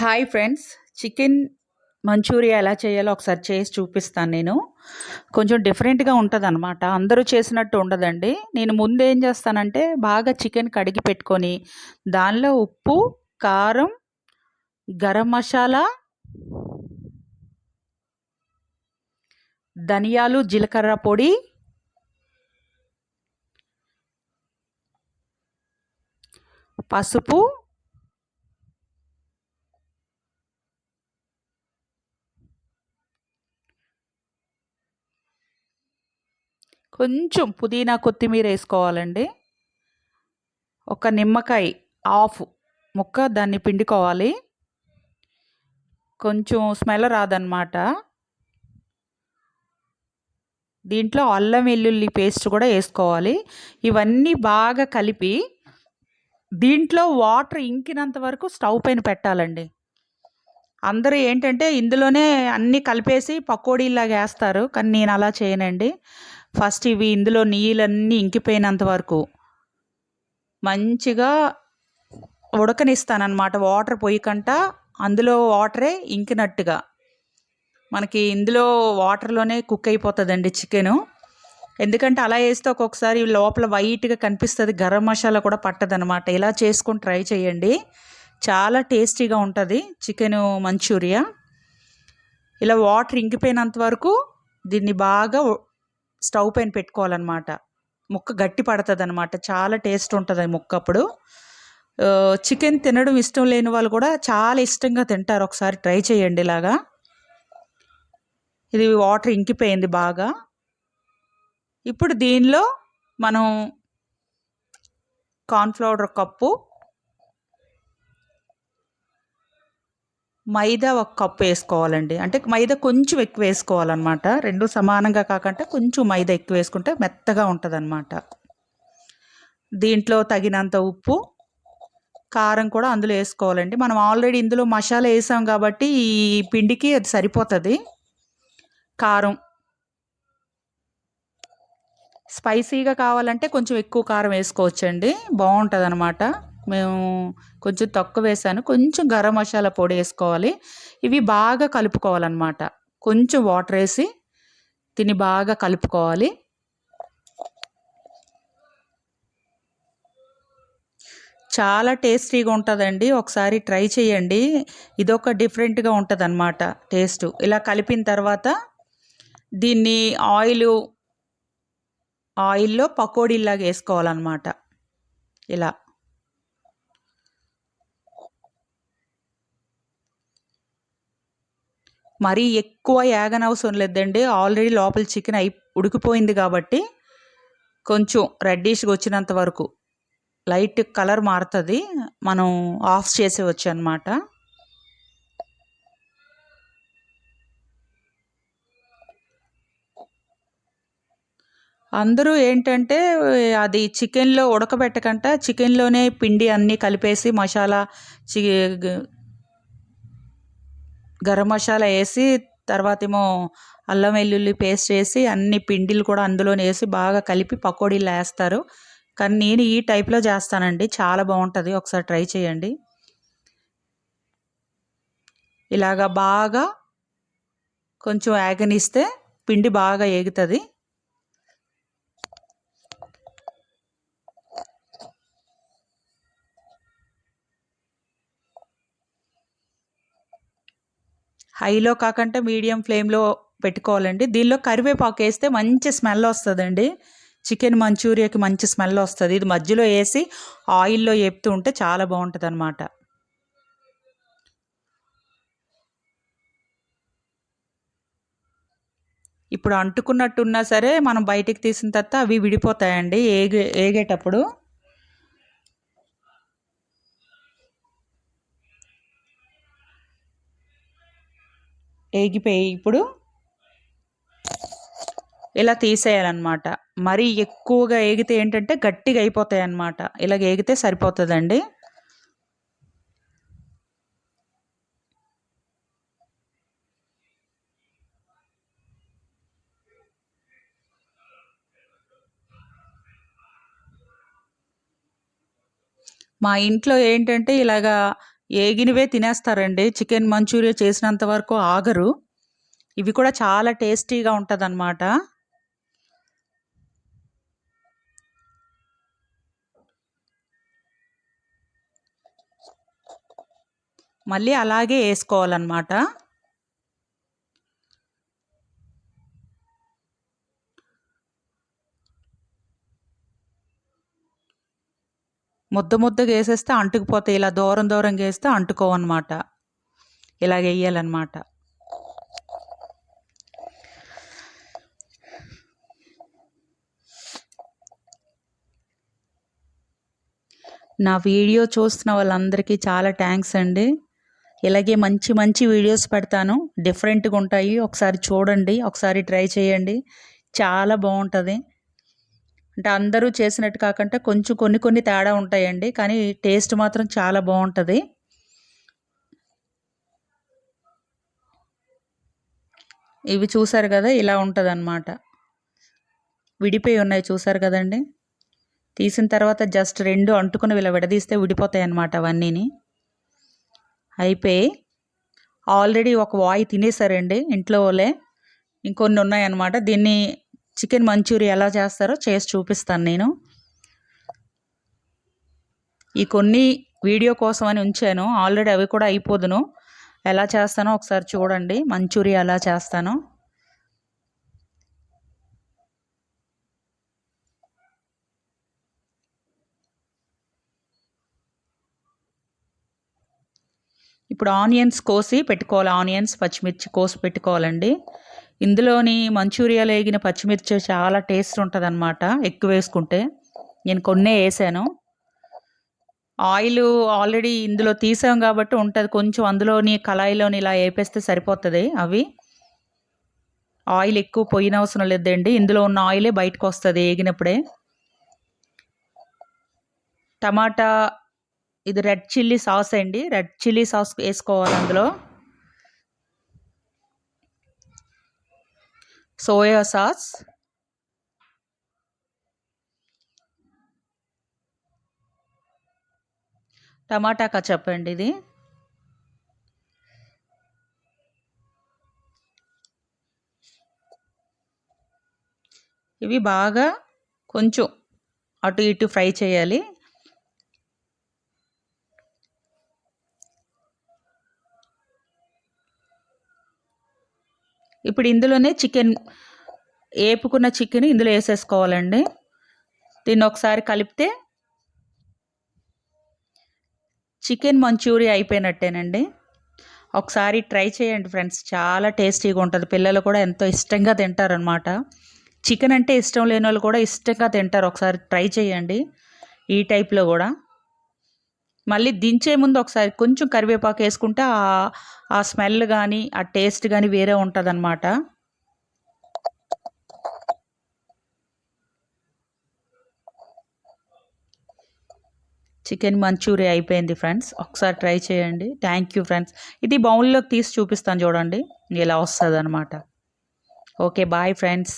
Hi friends. Chicken Manchuria ఎలా చేయాలో ఒకసారి చేసి చూపిస్తాను నేను. కొంచెం డిఫరెంట్గా ఉంటుంది అనమాట అందరూ చేసినట్టు ఉండదండి. నేను ముందు ఏం చేస్తానంటే బాగా చికెన్ కడిగి పెట్టుకొని దానిలో ఉప్పు కారం గరం మసాలా ధనియాలు జీలకర్ర పొడి పసుపు కొంచెం పుదీనా కొత్తిమీర వేసుకోవాలండి. ఒక నిమ్మకాయ ఆఫ్ ముక్క దాన్ని పిండుకోవాలి. కొంచెం స్మెల్ రాదనమాట దీంట్లో అల్లం వెల్లుల్లి పేస్ట్ కూడా వేసుకోవాలి. ఇవన్నీ బాగా కలిపి దీంట్లో వాటర్ ఇంకినంత వరకు స్టవ్ పైన పెట్టాలండి. అందరూ ఏంటంటే ఇందులోనే అన్నీ కలిపేసి పకోడీలాగా వేస్తారు. కానీ నేను అలా చేయనండి. ఫస్ట్ ఇవి ఇందులో నీళ్ళన్నీ ఇంకిపోయినంత వరకు మంచిగా ఉడకనిస్తానమాట వాటర్ పోయకంట అందులో వాటరే ఇంకినట్టుగా. మనకి ఇందులో వాటర్లోనే కుక్ అయిపోతుందండి చికెను. ఎందుకంటే అలా వేస్తే ఒక్కొక్కసారి లోపల వైట్గా కనిపిస్తుంది గరం మసాలా కూడా పట్టదనమాట ఇలా చేసుకొని ట్రై చేయండి. చాలా టేస్టీగా ఉంటుంది చికెను మంచూరియా. ఇలా వాటర్ ఇంకిపోయినంత వరకు దీన్ని బాగా స్టవ్ పైన పెట్టుకోవాలన్నమాట. ముక్క గట్టి పడుతుంది అనమాట చాలా టేస్ట్ ఉంటుంది ముక్క అప్పుడు. చికెన్ తినడం ఇష్టం లేని వాళ్ళు కూడా చాలా ఇష్టంగా తింటారు. ఒకసారి ట్రై చేయండి ఇలాగా. ఇది వాటర్ ఇంకిపోయింది బాగా. ఇప్పుడు దీనిలో మనం కార్న్ఫ్లవర్ కప్పు మైదా ఒక కప్పు వేసుకోవాలండి. అంటే మైదా కొంచెం ఎక్కువ వేసుకోవాలన్నమాట. రెండు సమానంగా కాకుండా కొంచెం మైదా ఎక్కువ వేసుకుంటే మెత్తగా ఉంటుందన్నమాట. దీంట్లో తగినంత ఉప్పు కారం కూడా అందులో వేసుకోవాలండి. మనం ఆల్రెడీ ఇందులో మసాలా వేసాం కాబట్టి ఈ పిండికి అది సరిపోతుంది. కారం. స్పైసీగా కావాలంటే కొంచెం ఎక్కువ కారం వేసుకోవచ్చండి. బాగుంటుంది అనమాట మేము కొంచెం తక్కువ వేసాను. కొంచెం గరం మసాలా పొడి వేసుకోవాలి. ఇవి బాగా కలుపుకోవాలన్నమాట. కొంచెం వాటర్ వేసి దీన్ని బాగా కలుపుకోవాలి. చాలా టేస్టీగా ఉంటుందండి. ఒకసారి ట్రై చేయండి. ఇదొక డిఫరెంట్గా ఉంటుంది అనమాట టేస్ట్. ఇలా కలిపిన తర్వాత దీన్ని ఆయిల్ ఆయిల్లో పకోడీలాగా వేసుకోవాలన్నమాట. ఇలా. మరీ ఎక్కువ యాగనవసరం లేదండి ఆల్రెడీ లోపల చికెన్ అయి ఉడికిపోయింది కాబట్టి కొంచెం రెడ్డిష్గా వచ్చినంత వరకు. లైట్ కలర్ మారుతుంది. మనం ఆఫ్ చేసేవచ్చు అనమాట అందరూ ఏంటంటే అది చికెన్లో ఉడకబెట్టకంట చికెన్లోనే పిండి అన్నీ కలిపేసి మసాలా చి గరం మసాలా వేసి తర్వాత ఏమో అల్లం వెల్లుల్లి పేస్ట్ వేసి అన్ని పిండిలు కూడా అందులోనే వేసి బాగా కలిపి పకోడీలు వేస్తారు. కానీ నేను ఈ టైప్లో చేస్తానండి. చాలా బాగుంటుంది. ఒకసారి ట్రై చేయండి. ఇలాగా బాగా కొంచెం యాగనిస్తే పిండి బాగా ఏగుతుంది. హైలో కాకుండా మీడియం ఫ్లేమ్లో పెట్టుకోవాలండి. దీనిలో కరివేపాకు వేస్తే మంచి స్మెల్ వస్తుందండి. చికెన్ మంచూరియాకి మంచి స్మెల్ వస్తుంది. ఇది మధ్యలో వేసి ఆయిల్లో వేపుతూ ఉంటే చాలా బాగుంటుంది అనమాట ఇప్పుడు అంటుకున్నట్టున్నా సరే మనం బయటికి తీసిన తర్వాత అవి విడిపోతాయండి. ఏగే ఏగేటప్పుడు ఏగిపోయి ఇప్పుడు ఇలా తీసేయాలన్నమాట. మరీ ఎక్కువగా ఏగితే ఏంటంటే గట్టిగా అయిపోతాయి అన్నమాట ఇలాగ ఏగితే సరిపోతుందండి. మా ఇంట్లో ఏంటంటే ఇలాగా ఏగినవే తినేస్తారండి. చికెన్ మంచూరియా చేసినంత వరకు ఆగరు. ఇవి కూడా చాలా టేస్టీగా ఉంటుందన్నమాట. మళ్ళీ అలాగే వేసుకోవాలన్నమాట. ముద్ద ముద్దగా వేసేస్తే అంటుకుపోతాయి. ఇలా దూరం దూరంగా వేస్తే అంటుకోవన్నమాట. ఇలాగ వేయాలన్నమాట. నా వీడియో చూస్తున్న వాళ్ళందరికీ చాలా థ్యాంక్స్ అండి. ఇలాగే మంచి మంచి వీడియోస్ పెడతాను. డిఫరెంట్గా ఉంటాయి. ఒకసారి చూడండి. ఒకసారి ట్రై చేయండి. చాలా బాగుంటుంది. అంటే అందరూ చేసినట్టు కాకుండా కొంచెం కొన్ని కొన్ని తేడా ఉంటాయండి కానీ టేస్ట్ మాత్రం చాలా బాగుంటుంది. ఇవి చూసారు కదా ఇలా ఉంటుంది అన్నమాట విడిపోయి ఉన్నాయి చూసారు కదండి? తీసిన తర్వాత జస్ట్ రెండు అంటుకుని ఇలా విడదీస్తే విడిపోతాయి అన్నమాట అవన్నీని. అయిపోయి ఆల్రెడీ ఒక వాయి తినేసారండి ఇంట్లో వాళ్ళే. ఇంకొన్ని ఉన్నాయన్నమాట. దీన్ని చికెన్ మంచూరియా ఎలా చేస్తారో చేసి చూపిస్తాను నేను. ఈ కొన్ని వీడియో కోసం అని ఉంచాను. ఆల్రెడీ అవి కూడా అయిపోదును. ఎలా చేస్తానో ఒకసారి చూడండి. మంచూరియా ఎలా చేస్తానో. ఇప్పుడు ఆనియన్స్ కోసి పెట్టుకోవాలి. ఆనియన్స్ పచ్చిమిర్చి కోసి పెట్టుకోవాలండి. ఇందులోని మంచూరియాలో వేగిన పచ్చిమిర్చి చాలా టేస్ట్ ఉంటుంది అనమాట ఎక్కువ వేసుకుంటే. నేను కొన్నే వేసాను. ఆయిల్ ఆల్రెడీ ఇందులో తీసాం కాబట్టి ఉంటుంది. కొంచెం అందులోని కళాయిలోని ఇలా వేపేస్తే సరిపోతుంది అవి. ఆయిల్ ఎక్కువ పోయిన అవసరం లేదండి. ఇందులో ఉన్న ఆయిలే బయటకు వస్తుంది వేగినప్పుడే. టమాటా ఇది రెడ్ చిల్లీ సాస్ అండి. రెడ్ చిల్లీ సాస్ వేసుకోవాలి అందులో. Soya sauce. టమాటా కచప్ అండి ఇది. ఇవి బాగా కొంచెం అటు ఇటు ఫ్రై చేయాలి. ఇప్పుడు ఇందులోనే చికెన్ వేపుకున్న చికెన్ ఇందులో వేసేసుకోవాలండి. దీన్ని ఒకసారి కలిపితే చికెన్ మంచూరియా అయిపోయినట్టేనండి. ఒకసారి ట్రై చేయండి ఫ్రెండ్స్ చాలా టేస్టీగా ఉంటుంది. పిల్లలు కూడా ఎంతో ఇష్టంగా తింటారనమాట చికెన్ అంటే ఇష్టం లేని వాళ్ళు కూడా ఇష్టంగా తింటారు. ఒకసారి ట్రై చేయండి. ఈ టైప్లో కూడా. మళ్ళీ దించే ముందు ఒకసారి కొంచెం కరివేపాకు వేసుకుంటే ఆ స్మెల్ కానీ ఆ టేస్ట్ కానీ వేరే ఉంటుంది అనమాట చికెన్ మంచూరియా అయిపోయింది ఫ్రెండ్స్. ఒకసారి ట్రై చేయండి. Thank you friends. ఇది బౌల్లోకి తీసి చూపిస్తాను చూడండి. ఇలా వస్తుంది అనమాట ఓకే బాయ్ ఫ్రెండ్స్.